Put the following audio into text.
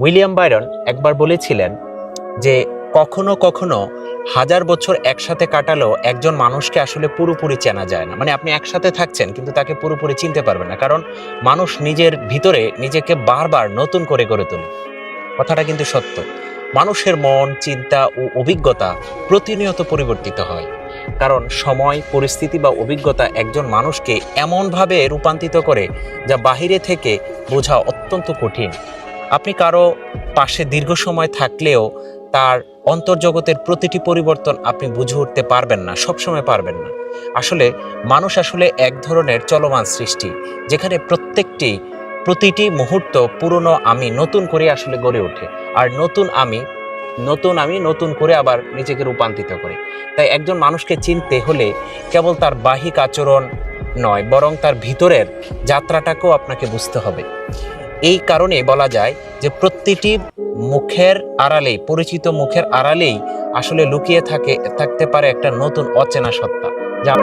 William Byron একবার বলেছিলেন যে কখনো কখনো হাজার বছর একসাথে কাটালেও একজন মানুষকে আসলে পুরোপুরি চেনা যায় না। মানে আপনি একসাথে থাকছেন, কিন্তু তাকে পুরোপুরি চিনতে পারবেন না। কারণ মানুষ নিজের ভিতরে নিজেকে বারবার নতুন করে গড়ে তোলে। কথাটা কিন্তু সত্য। মানুষের মন, চিন্তা ও অভিজ্ঞতা প্রতিনিয়ত পরিবর্তিত হয়। কারণ সময়, পরিস্থিতি বা অভিজ্ঞতা একজন মানুষকে এমনভাবে রূপান্তরিত করে যা বাহিরে থেকে বোঝা অত্যন্ত কঠিন। আপনি কারও পাশে দীর্ঘ সময় থাকলেও তার অন্তর্জগতের প্রতিটি পরিবর্তন আপনি বুঝে উঠতে পারবেন না, সবসময় পারবেন না। আসলে মানুষ আসলে এক ধরনের চলমান সৃষ্টি, যেখানে প্রত্যেকটি, প্রতিটি মুহূর্ত পুরনো আমি নতুন করে আসলে গড়ে ওঠে। আর নতুন আমি নতুন আমি নতুন করে আবার নিজেকে রূপান্তরিত করি। তাই একজন মানুষকে চিনতে হলে কেবল তার বাহিক আচরণ নয়, বরং তার ভিতরের যাত্রাটাকেও আপনাকে বুঝতে হবে। এই কারণে বলা যায় যে প্রত্যেকটি মুখের আড়ালেই, পরিচিত মুখের আড়ালেই আসলে লুকিয়ে থাকে, থাকতে পারে একটা নতুন অচেনা সত্তা। যা